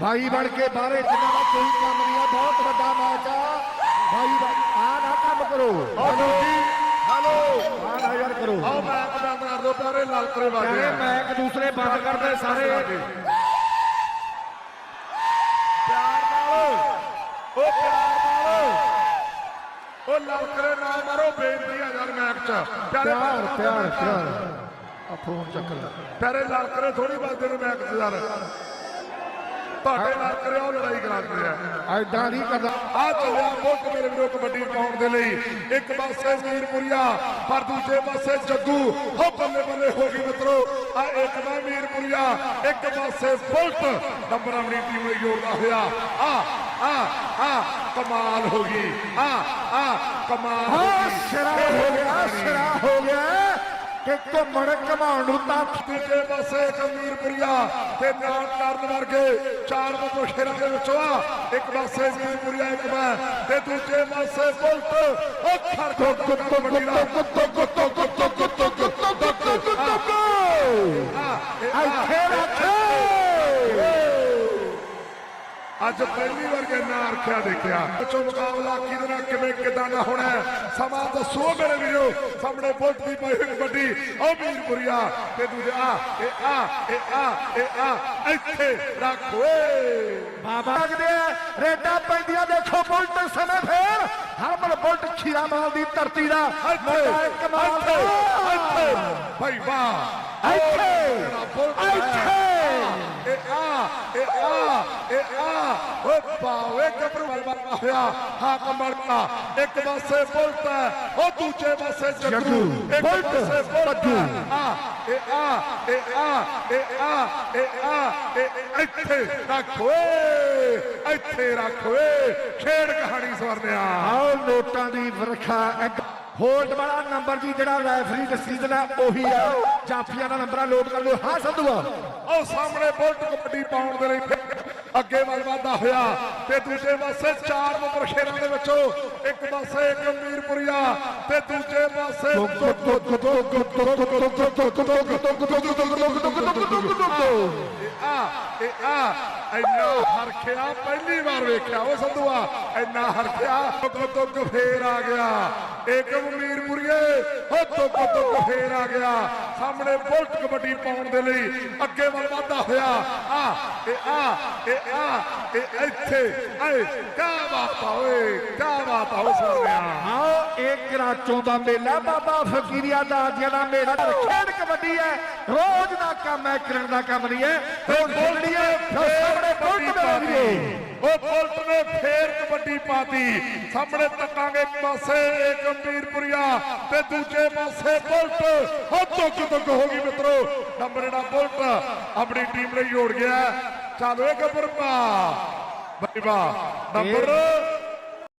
ਭਾਈ ਬਣ ਕੇ ਬਾਹਰੇ ਜਿੰਨਾ ਦਾ ਕੋਈ ਕੰਮ ਨਹੀਂ ਆ ਬਹੁਤ ਵੱਡਾ ਮੈਚ ਆ। ਭਾਈ ਆ ਨਾ ਕੰਮ ਕਰੋ। ਹਲੋ। ਜੀ ਹਲੋ। ਆ ਨਾ ਯਾਰ ਕਰੋ। ਆਓ ਮੈਂ ਬੰਦ ਕਰ ਦੋ ਪਿਆਰੇ ਲਾਲ ਕਰੇ ਵਾਜੇ ਕਹਿੰਦੇ ਮੈਚ ਦੂਸਰੇ ਬੰਦ ਕਰਦੇ ਸਾਰੇ। ਪਿਆਰ ਨਾਲ। ਉਹ ਪਿਆਰ ਨਾਲ। ਉਹ ਲਾਲ ਕਰੇ ਨਾ ਮਾਰੋ ਬੇਨਤੀ ਆ ਯਾਰ ਮੈਚ ਚ। ਪਿਆਰੇ ਪਿਆਰ ਪਿਆਰ ਆ ਫੋਨ ਚੱਕ ਲੈ। ਪਿਆਰੇ ਲਾਲ ਕਰੇ ਥੋੜੀ ਬਾਤ ਨੂੰ ਮੈਚ ਚ ਯਾਰ। ਤੁਹਾਡੇ ਨਾਲ ਕਰੇ ਉਹ ਲੜਾਈ ਕਰਾਉਂਦੇ ਆ ਐਦਾਂ ਨਹੀਂ ਕਰਦਾ। ਆ ਚੱਲਿਆ ਮੁੱਕ ਮੇਰੇ ਵੀਰੋ ਕਬੱਡੀ ਪਾਉਣ ਦੇ ਲਈ। ਇੱਕ ਪਾਸੇ ਮੀਰਪੁਰੀਆ ਪਰ ਦੂਜੇ ਪਾਸੇ ਜੱਗੂ ਹੋ ਬੱਲੇ ਬੱਲੇ ਹੋ ਗਈ ਮਿੱਤਰੋ। ਆ ਇੱਕ ਦਾ ਮੀਰਪੁਰੀਆ ਇੱਕ ਪਾਸੇ ਬੁਲਟ। ਨੰਬਰ ਆਪਣੀ ਟੀਮ ਲਈ ਜੋੜਦਾ ਹੋਇਆ। ਆ ਆ ਆ ਕਮਾਲ ਹੋ ਗਈ। ਆ ਆ ਕਮਾਲ ਹਾਂ ਗਈ। ਸਿਰਾ ਹੋ ਗਿਆ। ਸਿਰਾ ਹੋ ਗਿਆ। ਕਿ ਘੁੰਮਣ ਘਮਾਉਣ ਨੂੰ ਤਾਂ ਦੂਜੇ ਪਾਸੇ ਕਮੀਰਪੁਰੀਆ ਤੇ ਨਾਲ ਕਰਨ ਵਰਗੇ ਚਾਰ ਬੰਦੋ ਸ਼ੇਰਾਂ ਦੇ ਵਿੱਚੋਂ ਆ ਇੱਕ ਪਾਸੇ ਮੀਰਪੁਰੀਆ ਇੱਕ ਮੈਂ ਤੇ ਦੂਜੇ ਪਾਸੇ ਬੁਲਟ ਉਹ ਖਰ ਖੋ ਖੋ ਖੋ ਕਬੱਡੀ ਦਾ ਗੁੱਤੋ ਗੁੱਤੋ ਗੁੱਤੋ ਇੱਥੇ ਰੱਖੇ ਅੱਜ ਪਹਿਲੀ ਵਾਰ ਕਿੰਨਾ ਰੱਖਿਆ ਦੇਖਿਆ। ਵਿੱਚੋਂ ਮੁਕਾਬਲਾ ਕਿਹਦੇ ਨਾਲ ਕਿਵੇਂ ਕਿਦਾਂ ਦਾ ਹੋਣਾ? ਸਮਾਂ ਦੱਸੋ ਮੇਰੇ ਵੀਰੋ। ਸਾਹਮਣੇ ਬੁਲਟ ਦੀ ਪਈ ਹੋਈ ਕਬੱਡੀ। ਉਹ ਵੀਰਪੁਰੀਆ ਤੇ ਦੂਜੇ ਇਹ ਆ ਇਹ ਆ ਇਹ ਆ ਇੱਥੇ ਰੱਖ ਓਏ। ਬਾਬਾ ਲੱਗਦੇ ਰੇਡਾਂ ਪੈਂਦੀਆਂ ਦੇਖੋ ਬੁਲਟ ਸਮੇਂ ਫੇਰ। ਹਰਮਨ ਬੁਲਟ ਖੀਰਾ ਮਾਲ ਦੀ ਧਰਤੀ ਦਾ ਕਮਾਲ ਇੱਥੇ। ਭਾਈ ਵਾਹ। ਇੱਥੇ ਇੱਥੇ। ਇਹ ਆ ਓਏ ਬਾਵੇ ਗੱਭਰੂ ਵਾਲਾ ਹੋਇਆ ਹਾਂ ਕਮਲਕਾ ਇੱਕ ਪਾਸੇ ਬੁਲਟ ਹੈ ਉਹ ਦੂਜੇ ਪਾਸੇ ਜੱਗੂ। ਇੱਕ ਪਾਸੇ ਬੁਲਟ। ਆ ਇਹ ਆ ਇਹ ਆ ਇਹ ਆ ਇਹ ਆ ਇਹ ਇੱਥੇ ਰੱਖ ਓਏ ਇੱਥੇ ਰੱਖ ਓਏ। ਖੇਡ ਕਹਾਣੀ ਸਵਰਨਿਆ ਆਓ ਨੋਟਾਂ ਦੀ ਵਰਖਾ ਇੱਕ ਹੋਲਡ ਵਾਲਾ ਨੰਬਰ ਜੀ ਜਿਹੜਾ ਰੈਫਰੀ ਡਿਸੀਜਨ ਹੈ ਉਹੀ ਆ। ਜਾਫੀਆਂ ਦਾ ਨੰਬਰ ਲੋਡ ਕਰ ਲਿਓ। ਹਾਂ ਸੰਧੂਆ। ਉਹ ਸਾਹਮਣੇ ਬੁਲਟ ਕਬੱਡੀ ਪਾਉਣ ਦੇ ਲਈ ਅੱਗੇ ਵੱਲ ਵਧਦਾ ਹੋਇਆ ਤੇ ਦੂਜੇ ਪਾਸੇ ਚਾਰ ਨੰਬਰ ਸ਼ੇਰਾਂ ਦੇ ਵਿੱਚੋਂ ਇੱਕ ਪਾਸੇ ਇੱਕ ਮੀਰਪੁਰੀਆ ਤੇ ਦੂਜੇ ਪਾਸੇ ਆ ਇਹ ਆ ਇੰਨਾ ਹਰਖਿਆ ਪਹਿਲੀ ਵਾਰ ਵੇਖਿਆ ਉਹ ਸੰਧੂਆ ਇੰਨਾ ਹਰਖਿਆ ਦੁੱਗ ਦੁੱਗ ਫੇਰ ਆ ਗਿਆ ਏਕਮ ਮੀਰਪੁਰੀਏ ਹੋ ਦੁੱਗ ਦੁੱਗ ਫੇਰ ਆ ਗਿਆ ਸਾਹਮਣੇ ਬੁਲਟ ਕਬੱਡੀ ਪਾਉਣ ਦੇ ਲਈ ਅੱਗੇ ਵੱਲ ਵਧਦਾ ਹੋਇਆ ਆ ਇਹ ਆ ਇਹ ਆ ਇਹ ਇੱਥੇ ਆਏ ਕਾ ਬਾਤ ਓਏ ਕਾ ਬਾਤ ਉਹ ਸੋਹਣਿਆ ਆਓ ਇਹ ਕਰਾਚੋਂ ਦਾ ਮੇਲਾ ਬਾਬਾ ਫਕੀਰੀਆ ਦਾ ਜਿਹੜਾ ਮੇਲਾ ਖੇਡ ਕਬੱਡੀ ਹੈ। ਰੋਜ਼ ਦਾ ਕੰਮ ਹੈ ਕਰਨ ਦਾ ਕੰਮ ਨਹੀਂ ਹੈ। ਹੁਣ ਖੇਡਣੀ ਹੈ ਫਿਰ ਸਾਹਮਣੇ ਬੁਲਟ ਵੀਰੇ ਉਹ ਬੁਲਟ ਨੇ ਫੇਰ ਕਬੱਡੀ ਪਾਤੀ। ਸਾਹਮਣੇ ਤੱਕਾਂਗੇ ਇੱਕ ਪਾਸੇ ਇਹ ਗੰਭੀਰਪੁਰੀਆ ਤੇ ਦੂਜੇ ਪਾਸੇ ਬੁਲਟ। ਹੋ ਦੁੱਗ ਦੁੱਗ ਹੋ ਗਈ ਮਿੱਤਰੋ। ਨੰਬਰ ਜਿਹੜਾ ਬੁਲਟ ਆਪਣੀ ਟੀਮ ਲਈ ਜੋੜ ਗਿਆ। ਚਲੋ ਇਹ ਗੱਬਰ ਪਾ ਬਾਈ ਬਾ ਨੰਬਰ